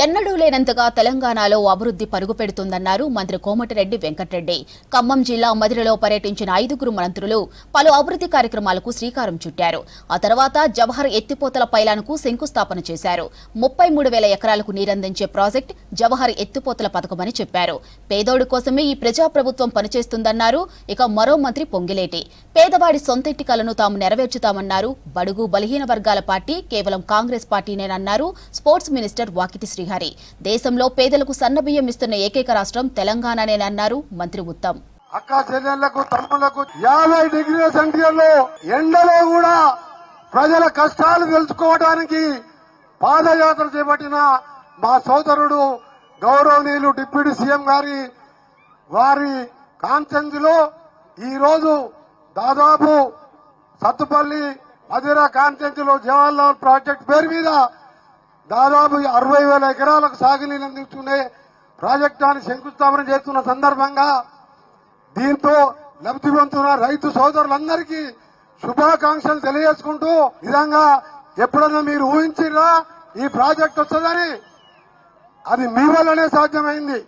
ఎన్నడూ లేనంతగా తెలంగాణలో అభివృద్ధి పరుగు పెడుతుందన్నారు మంత్రి కోమటిరెడ్డి వెంకటరెడ్డి. ఖమ్మం జిల్లా మదిరలో పర్యటించిన ఐదుగురు మంత్రులు పలు అభివృద్ధి కార్యక్రమాలకు శ్రీకారం చుట్టారు. ఆ తర్వాత జవహర్ ఎత్తిపోతల పైలాన్కు శంకుస్థాపన చేశారు. ముప్పై మూడు వేల ఎకరాలకు నీరందించే ప్రాజెక్ట్ జవహర్ ఎత్తిపోతల పథకమని చెప్పారు. పేదోడి కోసమే ఈ ప్రజాప్రభుత్వం పనిచేస్తుందన్నారు ఇక మరో మంత్రి పొంగిలేటి. పేదవాడి సొంతింటి కలను తాము నెరవేర్చుతామన్నారు. బడుగు బలహీన వర్గాల పార్టీ కేవలం Congress పార్టీనేనన్నారు. Sports minister Vakiti Srihari. దేశంలో పేదలకు సన్నబియ్యం ఇస్తున్న ఏకైక రాష్ట్రం తెలంగాణనేనన్నారు మంత్రి ఉత్తమ్. అక్క చెల్లెళ్ళకు తమ్ములకు యాభై డిగ్రీల సెంటీగ్రేడ్లో ఎండలో కూడా ప్రజల కష్టాలు తెలుసుకోవడానికి పాదయాత్ర చేపట్టిన మా సోదరుడు గౌరవనీయులు డిప్యూటీ సీఎం గారి వారి కాన్సెన్స్లో ఈరోజు దాదాపు సత్తుపల్లి మధిర కాన్సెన్స్లో జవహర్లాల్ ప్రాజెక్ట్ పేరు మీద దాదాపు అరవై వేల ఎకరాలకు సాగునీళ్ళు అందించుకునే ప్రాజెక్టాన్ని శంకుస్థాపన చేస్తున్న సందర్భంగా దీంతో లబ్ధి పొందుతున్న రైతు సోదరులందరికీ శుభాకాంక్షలు తెలియజేసుకుంటూ విధంగా ఎప్పుడన్నా మీరు ఊహించిరా ఈ ప్రాజెక్ట్ వస్తుందని? అది మీ వల్లనే సాధ్యమైంది.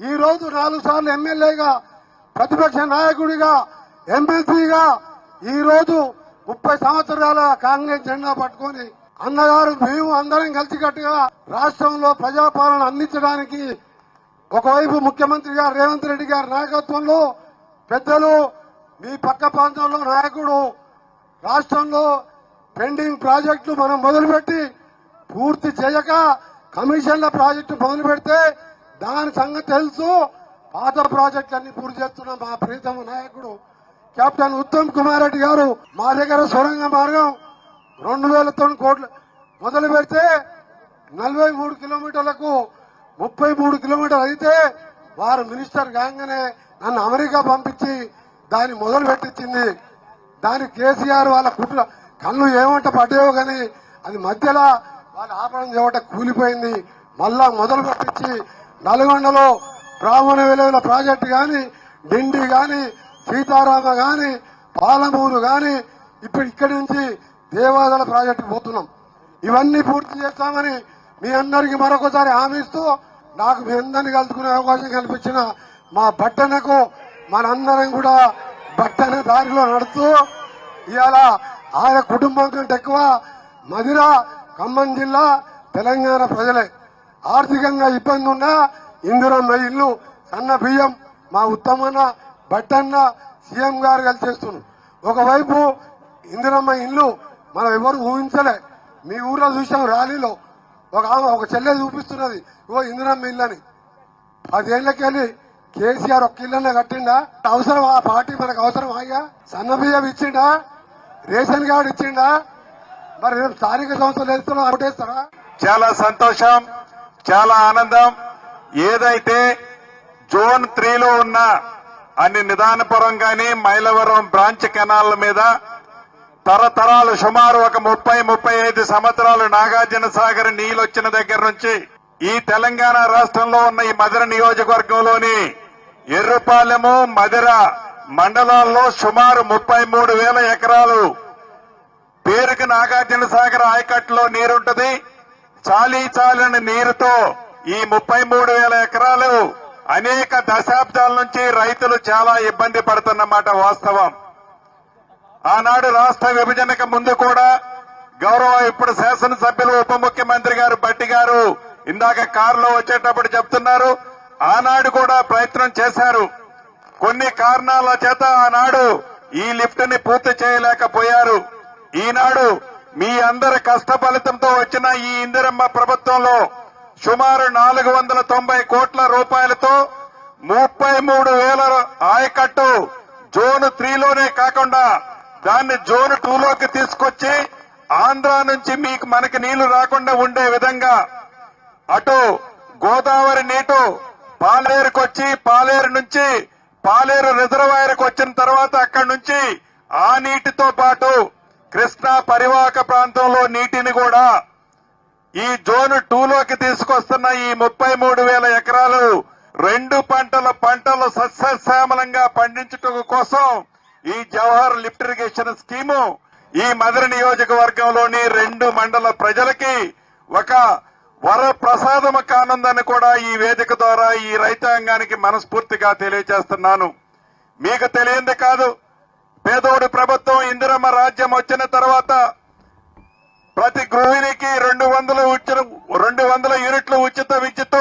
ఈ రోజు నాలుగు సార్లు ఎమ్మెల్యేగా ప్రతిపక్ష నాయకుడిగా ఎమ్మెల్సీగా ఈ రోజు ముప్పై సంవత్సరాల కాంగ్రెస్ జెండా పట్టుకొని అన్నగారు మేము అందరం కలిసికట్టుగా రాష్ట్రంలో ప్రజాపాలన అందించడానికి ఒకవైపు ముఖ్యమంత్రి గారు రేవంత్ రెడ్డి గారి నాయకత్వంలో పెద్దలు మీ పక్క ప్రాంతంలో నాయకుడు రాష్ట్రంలో పెండింగ్ ప్రాజెక్టులు మనం మొదలుపెట్టి పూర్తి చేయక కమిషన్ల ప్రాజెక్టు మొదలు పెడితే దాని సంగతి తెలుసు. పాత ప్రాజెక్టులన్నీ పూర్తి చేస్తున్న మా ప్రీతమ నాయకుడు కెప్టెన్ ఉత్తమ్ కుమార్ రెడ్డి గారు మా దగ్గర సొరంగ మార్గం రెండు వేల తొమ్మిది కోట్లు మొదలు పెడితే నలభై మూడు కిలోమీటర్లకు ముప్పై మూడు కిలోమీటర్లు అయితే వారు మినిస్టర్ కాగానే నన్ను అమెరికా పంపించి దాన్ని మొదలు పెట్టించింది దాని కేసీఆర్ వాళ్ళ కుట్ర కళ్ళు ఏమంట పడ్డాయో కానీ అది మధ్యలో వాళ్ళు ఆపడం చేయట కూలిపోయింది. మళ్ళా మొదలు పెట్టించి నల్గొండలో బ్రాహ్మణ విలువల ప్రాజెక్టు కానీ డిండి కానీ సీతారామ కానీ పాలమూరు కానీ ఇప్పుడు ఇక్కడి నుంచి దేవాదాల ప్రాజెక్టు పోతున్నాం. ఇవన్నీ పూర్తి చేస్తామని మీ అందరికి మరొకసారి హామీ ఇస్తూ నాకు మీ అందరిని కలుసుకునే అవకాశం కల్పించిన మా బట్టనకు మనందరం కూడా బట్టన దారిలో నడుస్తూ ఇవాళ ఆయన కుటుంబం కంటే ఎక్కువ మధిర ఖమ్మం జిల్లా తెలంగాణ ప్రజలే. ఆర్థికంగా ఇబ్బంది ఉన్నా ఇందిరమ్మ ఇల్లు సన్న బియ్యం మా ఉత్తమన్న బట్టన్న సీఎం గారు కలిసి చేస్తున్నారు. ఒకవైపు ఇందిరమ్మ ఇల్లు మనం ఎవరు ఊహించలే. మీ ఊర్లో చూసాం ర్యాలీలో. ఒక ఆమె ఒక చెల్లె చూపిస్తున్నది. ఓ ఇందిరమ్మ ఇల్లు అని పదేళ్ళకెళ్ళి కేసీఆర్ ఒక్క ఇల్లనే కట్టిండా? అవసరం ఆ పార్టీ మనకు అవసరం ఆగా సన్న బియ్యం ఇచ్చిండా? రేషన్ కార్డు ఇచ్చిండా? మరి రేపు స్థానిక సంస్థలు వేస్తున్నా ఓటేస్తారా చాలా సంతోషం చాలా ఆనందం. ఏదైతే జోన్ త్రీలో ఉన్న అన్ని నిదానపురం గాని మైలవరం బ్రాంచ్ కెనాల్ మీద తరతరాలు సుమారు ఒక ముప్పై ముప్పై ఐదు సంవత్సరాలు నాగార్జున సాగర్ నీళ్ళు వచ్చిన దగ్గర నుంచి ఈ తెలంగాణ రాష్ట్రంలో ఉన్న ఈ మధుర నియోజకవర్గంలోని ఎర్రపాలెము మధుర మండలాల్లో సుమారు ముప్పై మూడు వేల ఎకరాలు పేరుకి నాగార్జున సాగర్ ఆయకట్టులో నీరుంటది. చాలీ చాలని నీరుతో ఈ ముప్పై మూడు వేల ఎకరాలు అనేక దశాబ్దాల నుంచి రైతులు చాలా ఇబ్బంది పడుతున్నమాట వాస్తవం. ఆనాడు రాష్ట్ర విభజనకు ముందు కూడా గౌరవ ఇప్పుడు శాసనసభ్యులు ఉప ముఖ్యమంత్రి గారు బట్టి గారు ఇందాక కారులో వచ్చేటప్పుడు చెప్తున్నారు. ఆనాడు కూడా ప్రయత్నం చేశారు. కొన్ని కారణాల చేత ఆనాడు ఈ లిఫ్ట్ని పూర్తి చేయలేకపోయారు. ఈనాడు మీ అందరి కష్ట ఫలితంతో వచ్చిన ఈ ఇందిరమ్మ ప్రభుత్వంలో సుమారు నాలుగు వందల తొంభై కోట్ల రూపాయలతో ముప్పై మూడు వేల ఆయకట్టు జోన్ త్రీలోనే కాకుండా దాన్ని జోన్ టూలోకి తీసుకొచ్చి ఆంధ్ర నుంచి మీకు మనకి నీళ్ళు రాకుండా ఉండే విధంగా అటు గోదావరి నీటు పాలేరుకు వచ్చి పాలేరు నుంచి పాలేరు రిజర్వాయర్కి వచ్చిన తర్వాత అక్కడి నుంచి ఆ నీటితో పాటు కృష్ణా పరివాహక ప్రాంతంలో నీటిని కూడా ఈ జోన్ టూలోకి తీసుకొస్తున్న ఈ ముప్పై మూడు వేల ఎకరాలు రెండు పంటల పంటలు సస్యశ్యామలంగా పండించుట కోసం ఈ జవహర్ లిఫ్ట్ ఇరిగేషన్ స్కీము ఈ మధుర నియోజకవర్గంలోని రెండు మండల ప్రజలకి ఒక వర ప్రసాదము కానుందని కూడా ఈ వేదిక ద్వారా ఈ రైతాంగానికి మనస్ఫూర్తిగా తెలియజేస్తున్నాను. మీకు తెలియంది కాదు పేదోడి ప్రభుత్వం ఇందిరమ్మ రాజ్యం వచ్చిన తర్వాత ప్రతి గృహిణికి రెండు వందల రెండు వందల యూనిట్లు ఉచిత విద్యుత్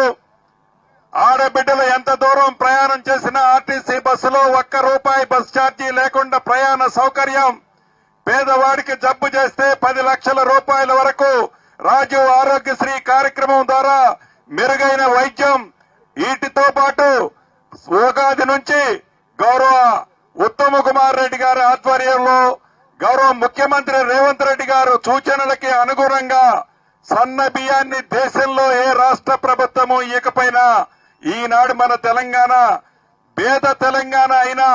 ఆడబిడ్డలు ఎంత దూరం ప్రయాణం చేసినా ఆర్టీసీ బస్సులో ఒక్క రూపాయి బస్ ఛార్జీ లేకుండా ప్రయాణ సౌకర్యం. పేదవాడికి జబ్బు చేస్తే పది లక్షల రూపాయల వరకు రాజు ఆరోగ్యశ్రీ కార్యక్రమం ద్వారా మెరుగైన వైద్యం వీటితో పాటు ఉగాది నుంచి గౌరవ ఉత్తమ కుమార్ రెడ్డి గారి ఆధ్వర్యంలో గౌరవ ముఖ్యమంత్రి రేవంత్ రెడ్డి గారు సూచనలకి అనుగుణంగా సన్న బియ్యాన్ని దేశంలో ఏ రాష్ట్ర ప్రభుత్వము ఇకపైన ఈనాడు మన తెలంగాణ పేద తెలంగాణ అయినా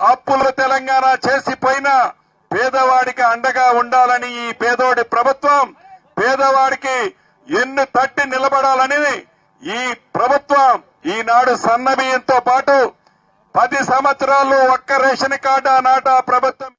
అప్పుల తెలంగాణ చేసిపోయినా పేదవాడికి అండగా ఉండాలని ఈ పేదోడి ప్రభుత్వం పేదవాడికి ఎన్ను తట్టి నిలబడాలని ఈ ప్రభుత్వం ఈనాడు సన్నబియ్యంతో పాటు పది సంవత్సరాలు ఒక్క రేషన్ కార్డు ఆనాట ప్రభుత్వం